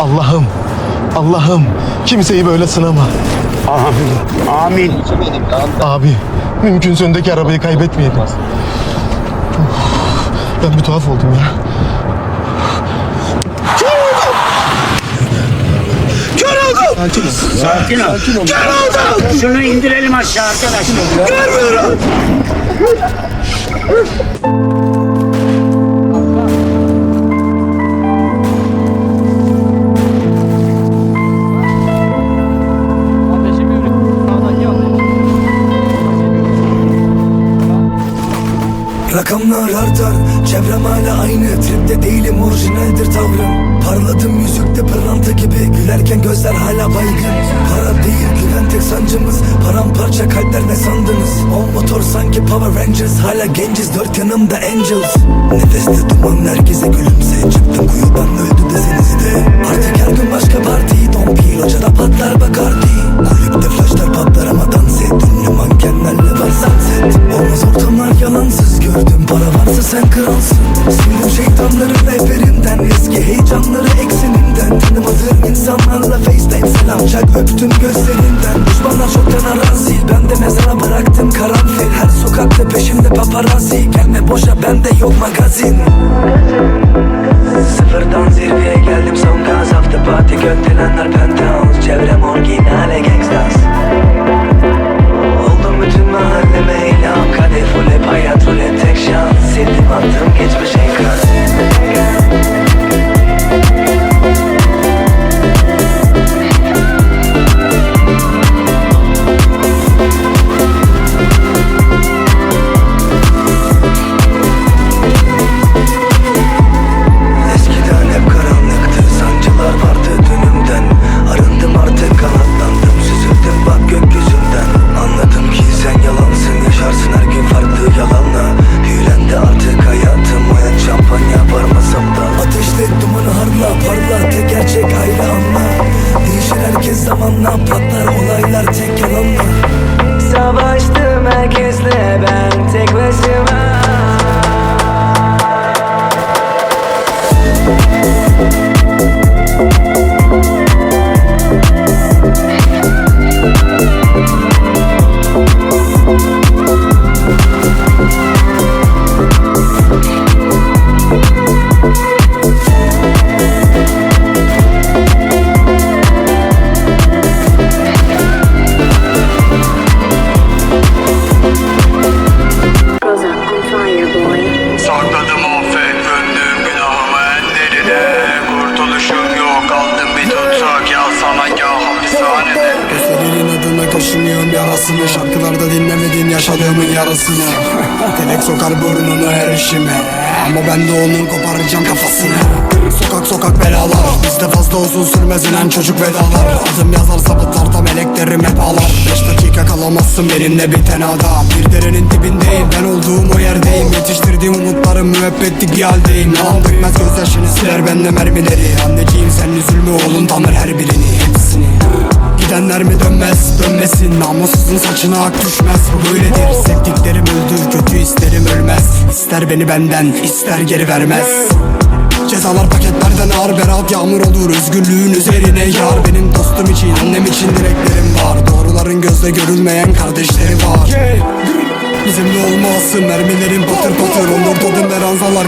Allah'ım, Allah'ım kimseyi böyle sınama. Amin. Amin. Abi mümkünse öndeki arabayı kaybetmeyelim. Uf, Ben bir tuhaf oldum ya. Sakin ol. Şunu indirelim aşağı arkadaşlar. Ateşi Artar Çevrem hala aynı. Tripte değilim orijinaldir tavrım. Parladım yüzükte pırlanta gibi. Gülerken gözler hala baygın. Para değil güven tek sancımız. Paramparça kalpler ne sandınız? O motor sanki Power Rangers. Hala genciz dört yanımda angels. Nefeste duman herkese gülümse. Çıktım kuyudan öldü desenizde Artık her gün başka parti. Don Pil hocada patlar Bacardi. Kulüpte Ben de mezara bıraktım karanfil. Her sokakta peşimde paparazzi. Gelme boşa bende yok magazin. Sıfırdan zirveye geldim son gaz. After party gökdelenler penthouse. Çevrem orijinale adına kaşınıyorum yarasını Şarkılarda dinlemedin yaşadığımın yarasını Telek sokar burnunu her işime Ama ben de onun koparacağım kafasını. Sokak sokak belalar Bizde fazla uzun sürmez inen çocuk vedalar. Adım yazar sabıtlarda meleklerim hep ağlar. Beş dakika kalamazsın benimle bir tenada Bir derenin dibindeyim ben olduğum o yerdeyim. Yetiştirdiğim umutlarım müebbetlik bir haldeyim. Yalan dökmez gözyaşını siler bende mermileri. Anneciğim sen üzülme oğlun tanır Namussuzun saçına ak düşmez. Bu böyledir Sevdiklerim öldü kötü isterim ölmez. İster beni benden ister geri vermez. Cezalar paketlerden ağır berat yağmur olur. Özgürlüğün üzerine yar. Benim dostum için annem için dileklerim var. Doğruların gözle görülmeyen kardeşleri var Bizimle olmasın mermilerin patır patır Onur todım ve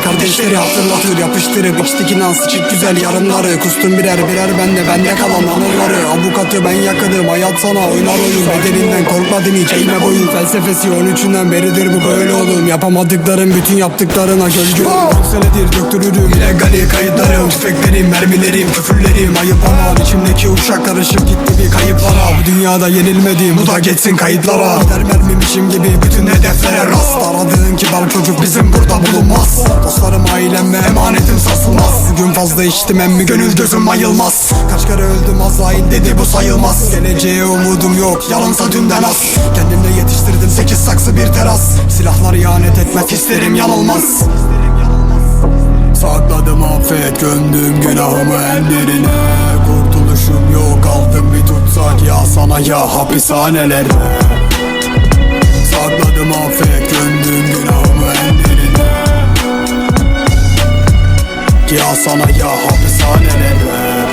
kardeşleri hatırlatır. Yapıştırıp içtik inan sıçık güzel yarınları. Kustum birer birer bende bende kalan anıları. Avukatı ben yakınım. Hayat sana oynar oyun. Bedelinden korkmadım hiç. Eğme boyun. Felsefesi 13'ünden beridir bu böyle oğlum. Yapamadıklarım bütün yaptıklarına gölge Senedir döktürürüm illegali kayıtlarım. Tüfeklerim mermilerim küfürlerim. Ayıp ama içimdeki uşak karışıp gitti bir kayıplara. Bu dünyada yenilmedim. Bu da geçsin kayıtlara. Gider mermimişim gibi. Bütün hedeflere rast. Aradığın kibar çocuk bizim burada bulunmaz. Dostlarım ailem emanetim sarsılmaz. Bugün fazla içtim emmi gönül gözüm ayılmaz. Kaç kere öldüm azrail dedi bu sayılmaz. Geleceğe umudum yok yarınsa dünden az Kendimle yetiştirdim sekiz saksı bir teras. Silahlar ihanet etmez hislerim yanılmaz. Sakladım affet. Gömdüm günahımı en derine. Kurtuluşum yok aldım bir tutsak ya sana ya hapishanelerde Sakladım affet gömdüm günahımı en derine Ya sana ya hapishanelerde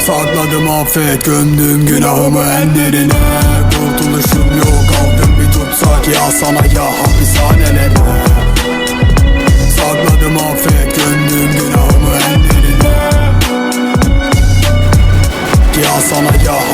Sakladım affet gömdüm günahımı en derine. Kurtuluşum yok aldım bir tutsak. Ya sana ya hapishanelere Sakladım affet gömdüm günahımı en derine. Ya sana ya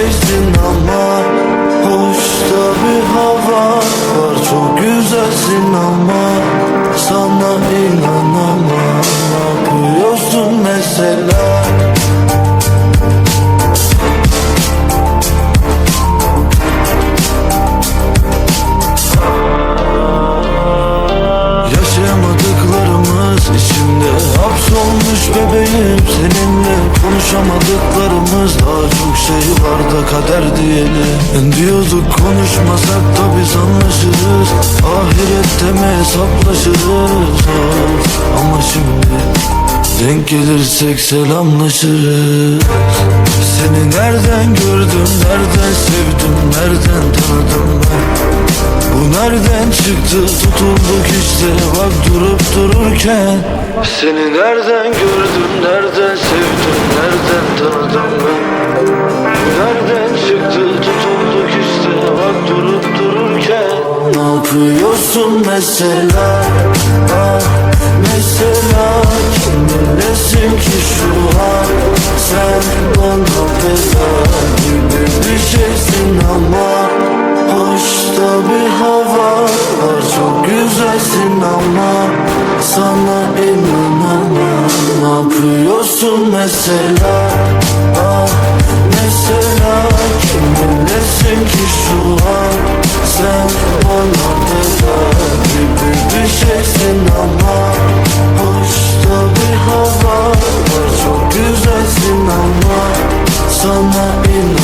şeysin ama Hoşta bir hava var. Çok güzelsin ama Sana inanamam. Ne yapıyorsun Yaşayamadıklarımız içimde hapsolmuş bebeğim. Seninle konuşamadıklarımız kader diyelim Diyorduk konuşmasak da biz anlaşırız. Ahirette mi hesaplaşırız? Ah, Ama şimdi denk gelirsek selamlaşırız. Seni nereden gördüm, nereden sevdim, nereden tanıdım ben? Bu nereden çıktı? Tutulduk işte bak durup dururken. Seni nereden gördüm nereden sevdim nereden tanıdım ben nereden çıktı tutulduk işte bak durup dururken? Ne yapıyorsun mesela? Mesela kiminlesin ki şu an Sen bana bela gibi bir şeysin ama Hoşta bir hava var çok güzelsin ama Sana inanamam. Ne yapıyorsun mesela? Ah, Mesela kiminlesin ki şu an? Sen bana bela gibi bir şeysin ama Hoşta bir hava var. Çok güzelsin ama Sana inanamam